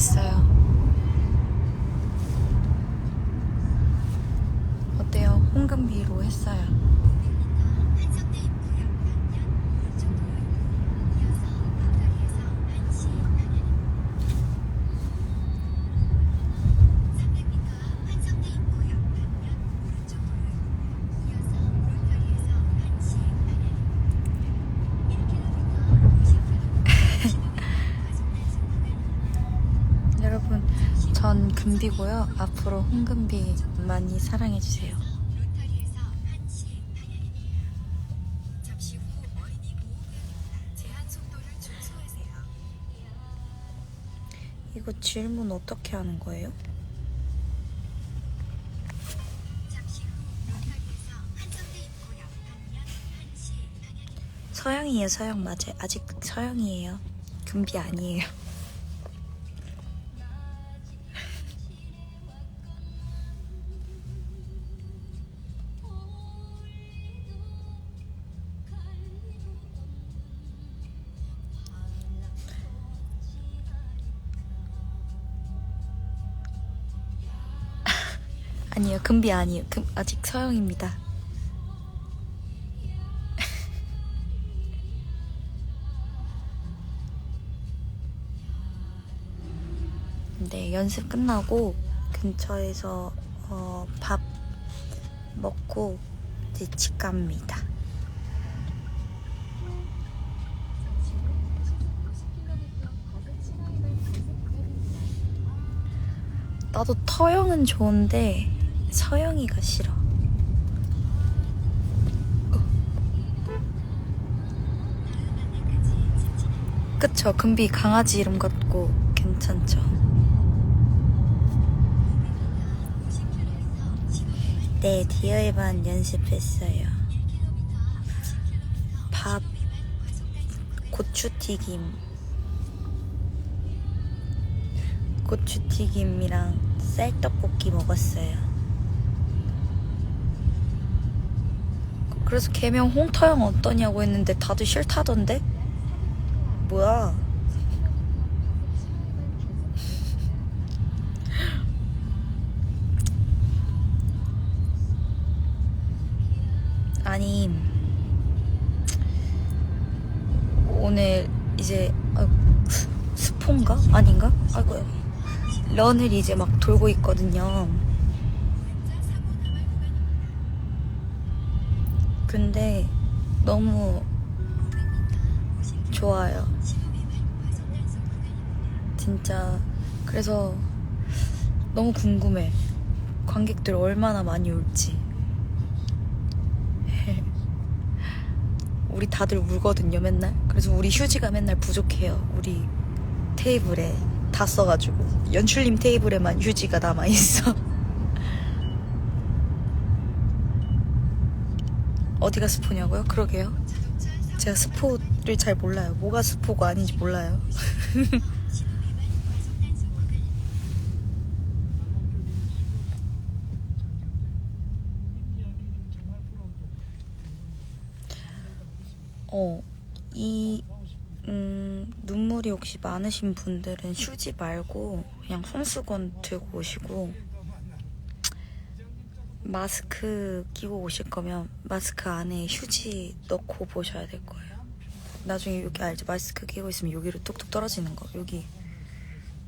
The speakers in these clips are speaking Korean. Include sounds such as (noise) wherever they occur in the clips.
했어요. 어때요? 홍금비로 했어요. 금비고요. 앞으로 홍금비 많이 사랑해주세요. 이거 질문 어떻게 하는 거예요? 서영이에요, 서영 맞아요. 아직 서영이에요. 금비 아니에요. 금비 아니에요. 금, 아직 서영입니다. (laughs) 네, 연습 끝나고 근처에서 어, 밥 먹고 이제 집 갑니다. 나도 터영은 좋은데 서영이가 싫어. 그쵸, 금비 강아지 이름 같고 괜찮죠. 네, 디어의 반 연습했어요. 밥, 고추튀김, 고추튀김이랑 쌀떡볶이 먹었어요. 그래서 개명 홍터영 어떠냐고 했는데 다들 싫다던데? 뭐야? (laughs) 아니 오늘 이제 아, 스- 스폰가 아닌가? 아이고 런을 이제 막 돌고 있거든요. 근데 너무 좋아요. 진짜 그래서 너무 궁금해. 관객들 얼마나 많이 올지. (laughs) 우리 다들 울거든요, 맨날. 그래서 우리 휴지가 맨날 부족해요. 우리 테이블에 다 써가지고. 연출님 테이블에만 휴지가 남아 있어. (laughs) 어디가 스포냐고요? 그러게요. 제가 스포를 잘 몰라요. 뭐가 스포가 아닌지 몰라요. (laughs) 어, 이, 음, 눈물이 혹시 많으신 분들은 휴지 말고 그냥 손수건 들고 오시고, 마스크 끼고 오실 거면 마스크 안에 휴지 넣고 보셔야 될 거예요. 나중에 여기 알지? 마스크 끼고 있으면 여기로 뚝뚝 떨어지는 거. 여기,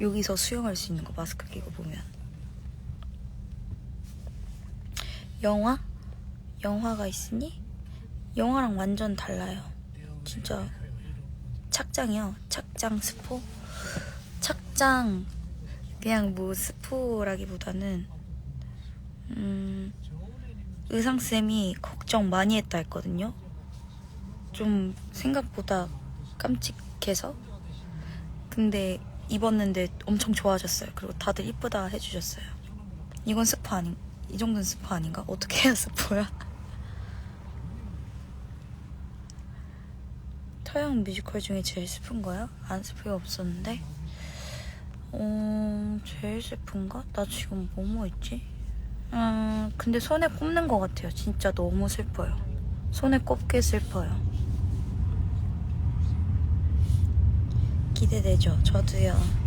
여기서 수영할 수 있는 거 마스크 끼고 보면. 영화? 영화가 있으니? 영화랑 완전 달라요. 진짜 착장이요. 착장 스포. 착장 그냥 뭐 스포라기보다는 음, 의상 쌤이 걱정 많이 했다 했거든요. 좀 생각보다 깜찍해서. 근데 입었는데 엄청 좋아졌어요. 그리고 다들 이쁘다 해주셨어요. 이건 스포 아닌, 이 정도는 스포 아닌가? 어떻게 해야 스포야? (laughs) 서양 뮤지컬 중에 제일 슬픈 거야? 안 슬프게 없었는데? 어, 제일 슬픈가? 나 지금 뭐뭐 있지? 음, 근데 손에 꼽는 것 같아요. 진짜 너무 슬퍼요. 손에 꼽게 슬퍼요. 기대되죠? 저도요.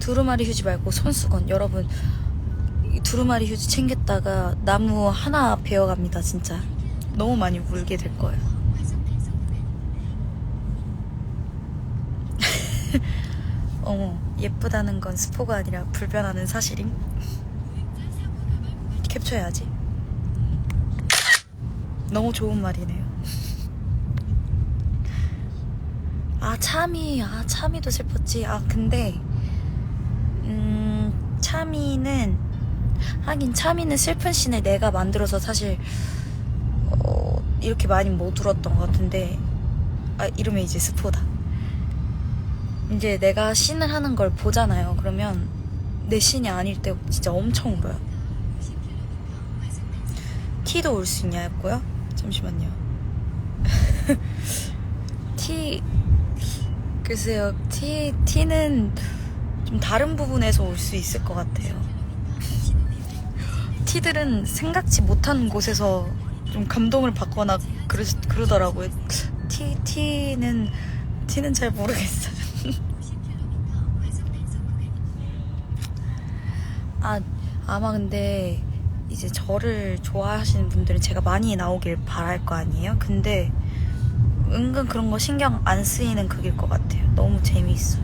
두루마리 휴지 말고 손수건 여러분 이 두루마리 휴지 챙겼다가 나무 하나 베어갑니다 진짜 너무 많이 물게 될 거예요 (laughs) 어머 예쁘다는 건 스포가 아니라 불변하는 사실임 캡처해야지. 너무 좋은 말이네요. (laughs) 아 참이 아 참이도 슬펐지. 아 근데 음 참이는 하긴 참이는 슬픈 씬을 내가 만들어서 사실 어, 이렇게 많이 못 울었던 것 같은데 아 이러면 이제 스포다. 이제 내가 씬을 하는 걸 보잖아요. 그러면 내 씬이 아닐 때 진짜 엄청 울어요 티도 울수 있냐고요? 잠시만요 (laughs) 티 글쎄요, 티, 티는 좀 다른 부분에서 올 수 있을 것 같아요. 티들은 생각지 못한 곳에서 좀 감동을 받거나 그러, 그러더라고요. 티, 티는, 티는 잘 모르겠어요. (laughs) 아, 아마 근데 이제 저를 좋아하시는 분들은 제가 많이 나오길 바랄 거 아니에요? 근데 은근 그런 거 신경 안 쓰이는 극일 것 같아요. 너무 재미있어.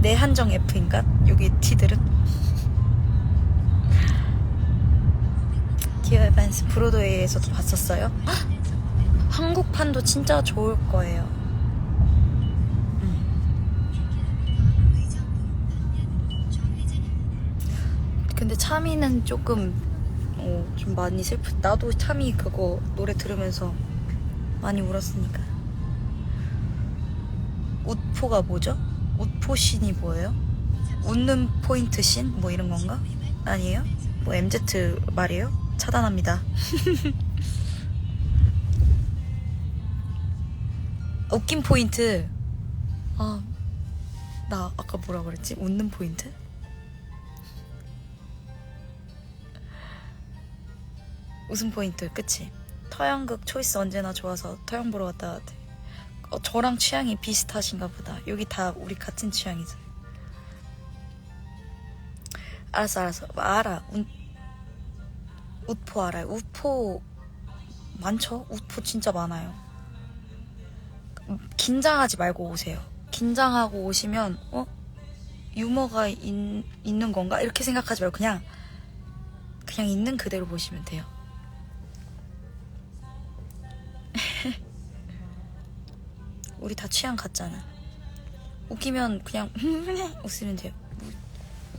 내 한정 F인가? 여기 T들은? 디어 에반스 브로드웨이에서도 봤었어요? 헉! 한국판도 진짜 좋을 거예요. 근데 차미는 조금 어, 좀 많이 슬프. 나도 참이 그거 노래 들으면서 많이 울었으니까. 웃포가 뭐죠? 웃포 씬이 뭐예요? 웃는 포인트 씬? 뭐 이런 건가? 아니에요? 뭐 MZ 말이에요? 차단합니다. (laughs) 웃긴 포인트. 아, 나 아까 뭐라 그랬지? 웃는 포인트? 웃음 포인트 그치? 터영극 초이스 언제나 좋아서 터영 보러 갔다 왔대. 어, 저랑 취향이 비슷하신가 보다. 여기 다 우리 같은 취향이죠 알았어 알았어. 알아. 운, 웃포 알아요. 우포 많죠? 우포 진짜 많아요. 긴장하지 말고 오세요. 긴장하고 오시면 어? 유머가 있, 있는 건가? 이렇게 생각하지 말고 그냥 그냥 있는 그대로 보시면 돼요 우리 다 취향 같잖아. 웃기면 그냥 (laughs) 웃으면 돼요.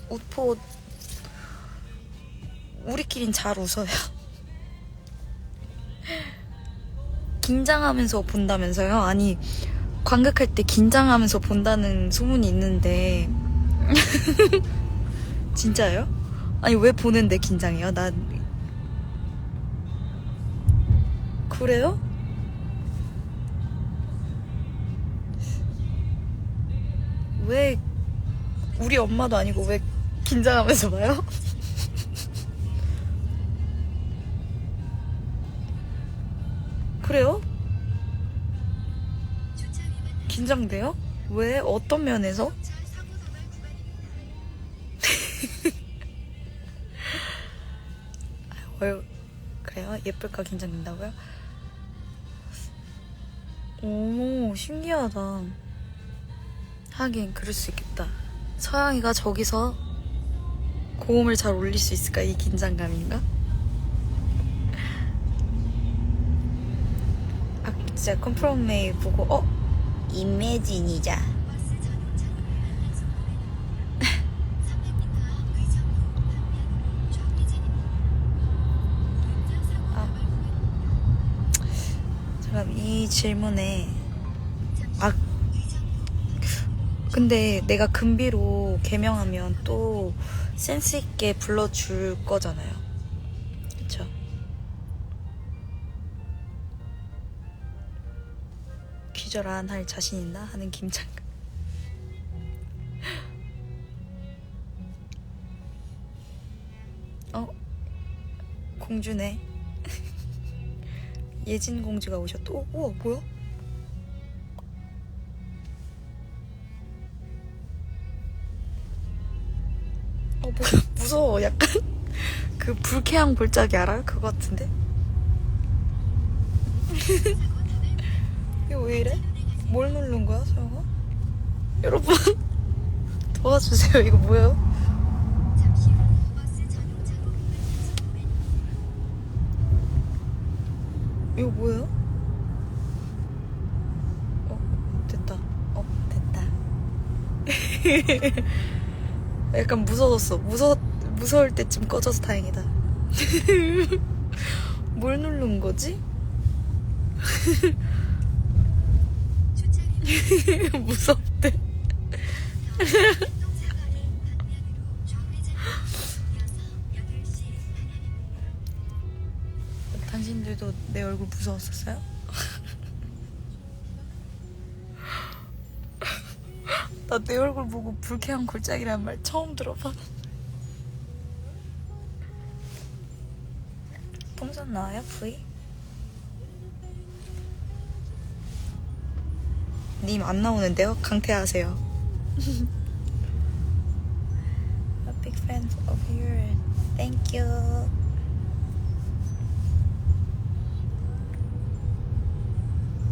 웃포 우리끼린 잘 웃어요. (laughs) 긴장하면서 본다면서요? 아니 관극할 때 긴장하면서 본다는 소문이 있는데 (laughs) 진짜요? 아니 왜 보는데 긴장해요? 난 그래요? 왜 우리 엄마도 아니고 왜 긴장하면서 봐요? (laughs) 그래요? 긴장돼요? 왜? 어떤 면에서? (laughs) 왜 그래요? 예쁠까 긴장된다고요? 오 신기하다. 하긴 그럴 수 있겠다. 서양이가 저기서 고음을 잘 올릴 수 있을까? 이 긴장감인가? 아 진짜 컴프롬메이 보고 어? 이매진이자 아 잠깐 이 질문에 근데 내가 금비로 개명하면 또 센스 있게 불러줄 거잖아요. 그쵸? 기절 안 할 자신 있나 하는 김창근. (laughs) 어? 공주네. (laughs) 예진 공주가 오셨다. 오, 우와, 뭐야? 뭐, 무서워. 약간 (laughs) 그 불쾌한 골짜기 알아요? 그거 같은데? (laughs) 이거 왜 이래? 뭘 누른 거야, 소영아? 여러분 (laughs) 도와주세요. 이거 뭐예요? 이거 뭐예요? 어 됐다. 어 됐다. 약간 무서웠어. 무서 무서울 때쯤 꺼져서 다행이다. (laughs) 뭘 누른 거지? (laughs) 무섭대. (laughs) 당신들도 내 얼굴 무서웠었어요? 나 내 얼굴 보고 불쾌한 골짜기라는 말 처음 들어봐. 풍선 나와요? V? 님안 나오는데요? 강퇴하세요. (laughs)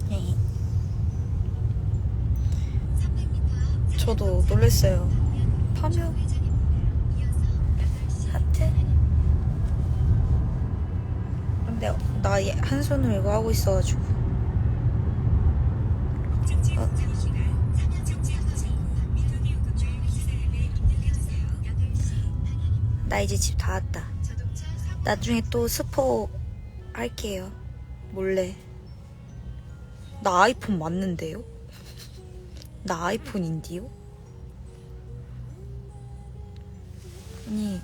네. 저도 놀랬어요. 파묘 하트. 근데 나 한 손으로 이거 하고 있어가지고. 어. 나 이제 집 다 왔다. 나중에 또 스포 할게요. 몰래. 나 아이폰 맞는데요? 나 아이폰인데요? 아니.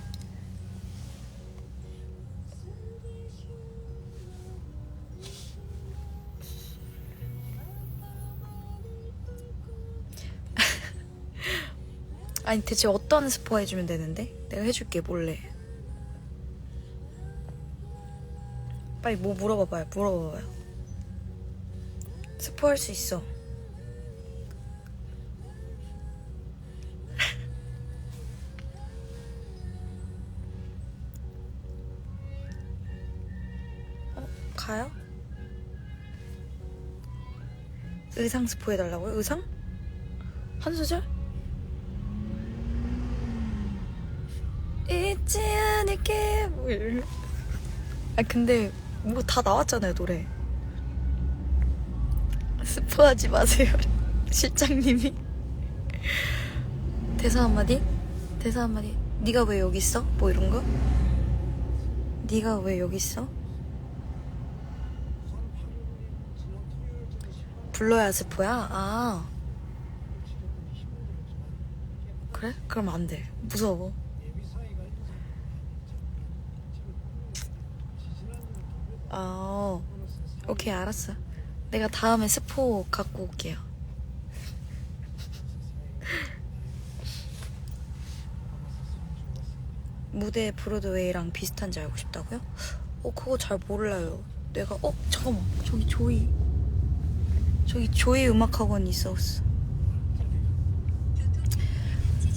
(laughs) 아니 대체 어떤 스포 해주면 되는데? 내가 해줄게 몰래. 빨리 뭐 물어봐봐요 물어봐봐요. 스포 할 수 있어 가요? 의상 스포 해달라고요? 의상? 한 소절? 잊지 않을게 뭐. 아 근데 뭐 다 나왔잖아요 노래 스포하지 마세요 (laughs) 실장님이 대사 한마디? 대사 한마디 네가 왜 여기 있어? 뭐 이런 거? 네가 왜 여기 있어? 불러야 스포야? 아 그래? 그럼 안 돼 무서워 아, 오케이, 알았어. 내가 다음에 스포 갖고 올게요. 무대 브로드웨이랑 비슷한지 알고 싶다고요? 어, 그거 잘 몰라요. 내가, 어, 잠깐만. 저기 조이. 저기 조이 음악학원이 있었어.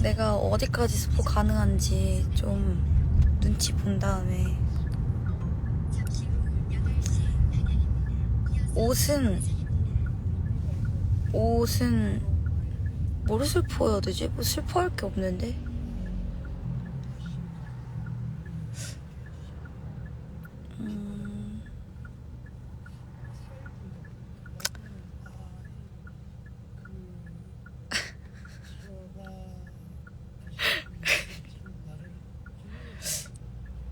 내가 어디까지 스포 가능한지 좀 눈치 본 다음에 옷은 옷은 뭐를 슬퍼해야 되지? 뭐 슬퍼할 게 없는데 음...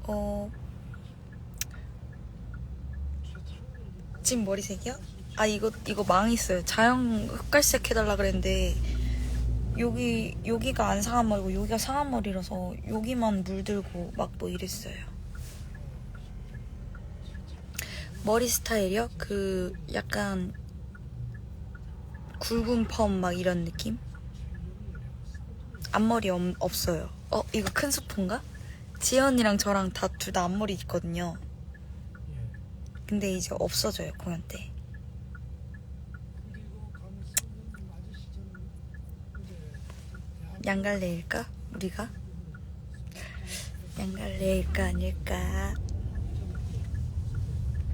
어 지금 머리색이야? 아 이거 이거 망했어요. 자연 흑갈색 해달라 그랬는데 여기 여기가 안 상한 머리고 여기가 상한 머리라서 여기만 물들고 막 뭐 이랬어요. 머리 스타일이요? 그 약간 굵은 펌 막 이런 느낌? 앞머리 없, 없어요. 어 이거 큰 스푼가? 지연이랑 저랑 다 둘 다 앞머리 있거든요. 근데 이제 없어져요 공연 때. 양갈래일까? 우리가? 양갈래일까 아닐까?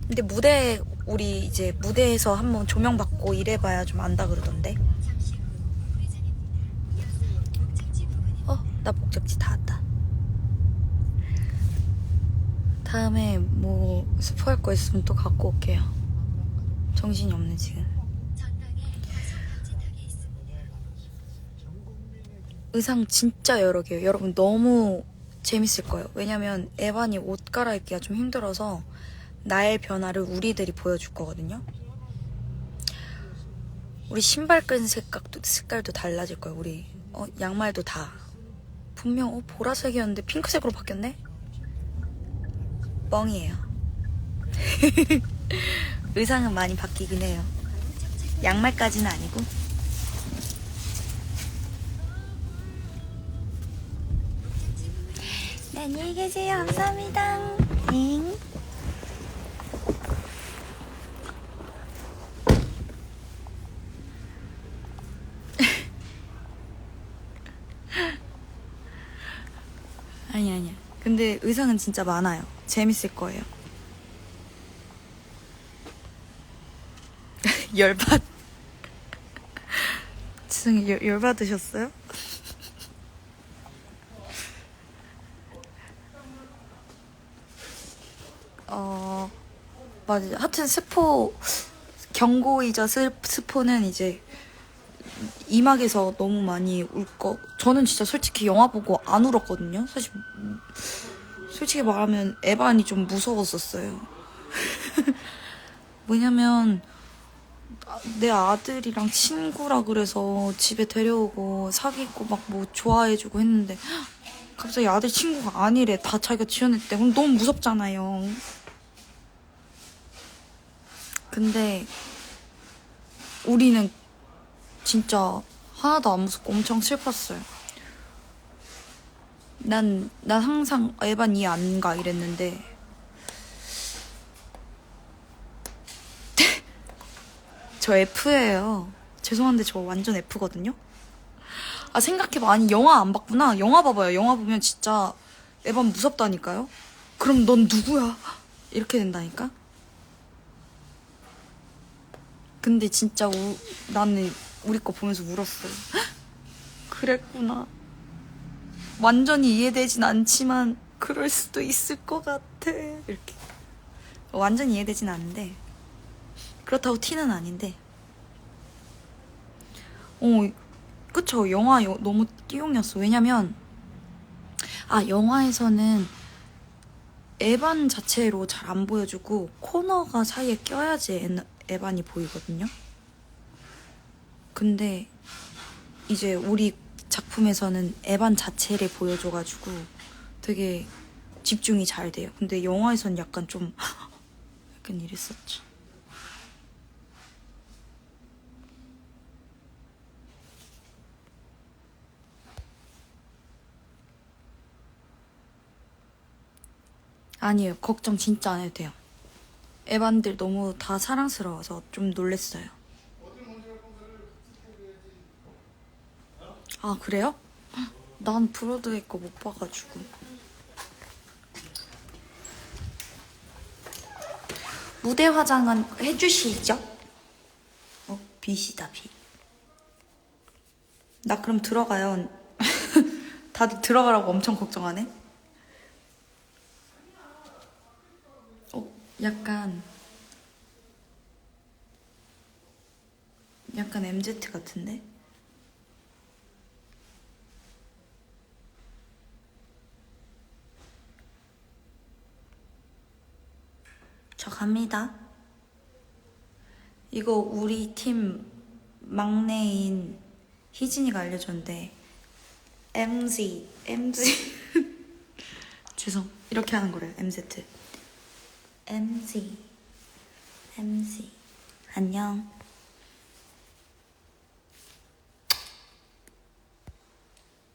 근데 무대 우리 이제 무대에서 한번 조명 받고 일해봐야 좀 안다 그러던데? 어? 나 목적지 다 왔다 다음에 뭐 스포할 거 있으면 또 갖고 올게요 정신이 없네 지금 의상 진짜 여러 개요. 여러분 너무 재밌을 거예요. 왜냐면 에반이 옷 갈아입기가 좀 힘들어서 나의 변화를 우리들이 보여줄 거거든요. 우리 신발끈 색깔도, 색깔도 달라질 거예요. 우리 어, 양말도 다. 분명 어, 보라색이었는데 핑크색으로 바뀌었네? 뻥이에요. (laughs) 의상은 많이 바뀌긴 해요. 양말까지는 아니고. 네, 안녕히 계세요. 감사합니다. 잉. 아니 아니야. 근데 의상은 진짜 많아요. 재밌을 거예요. (laughs) 열받. (laughs) 죄송해요. 열, 열받으셨어요? (laughs) 어 맞아. 하여튼 스포 경고이자 스, 스포는 이제 이막에서 너무 많이 울 거. 저는 진짜 솔직히 영화 보고 안 울었거든요. 사실 음, 솔직히 말하면 에반이 좀 무서웠었어요. (laughs) 뭐냐면 아, 내 아들이랑 친구라 그래서 집에 데려오고 사귀고 막 뭐 좋아해주고 했는데 (gasps) 갑자기 아들 친구가 아니래. 다 자기가 지어냈대. 그럼 너무 무섭잖아요. 근데 우리는 진짜 하나도 안 무섭고 엄청 슬펐어요. 난, 난 항상 에반 이해 안 가 이랬는데. (laughs) 저 F예요. 죄송한데 저 완전 F거든요? 아, 생각해봐. 아니, 영화 안 봤구나. 영화 봐봐요. 영화 보면 진짜 에반 무섭다니까요? 그럼 넌 누구야? 이렇게 된다니까? 근데 진짜 우, 나는 우리 거 보면서 울었어요. (gasps) 그랬구나. 완전히 이해되진 않지만 그럴 수도 있을 것 같아. 이렇게. 완전히 이해되진 않는데 그렇다고 티는 아닌데. 어, 그쵸. 영화 여- 너무 띠용이었어. 왜냐면 아 영화에서는 에반 자체로 잘 안 보여주고 코너가 사이에 껴야지 에- 에반이 보이거든요. 근데 이제 우리 작품에서는 에반 자체를 보여줘가지고 되게 집중이 잘 돼요. 근데 영화에선 약간 좀 (laughs) 약간 이랬었죠. 아니에요. 걱정 진짜 안 해도 돼요. 에반들 너무 다 사랑스러워서 좀 놀랬어요. 아 그래요? 난 브로드웨이 거 못 봐가지고 무대 화장은 해주시죠? 어 빛이다 빛. 나 그럼 들어가요. (laughs) 다들 들어가라고 엄청 걱정하네. 어 약간 약간 MZ 같은데? 저 갑니다. 이거 우리 팀 막내인 희진이가 알려줬는데 MZ, MZ (laughs) 죄송 이렇게 하는 거래요 MZ MZ MZ 안녕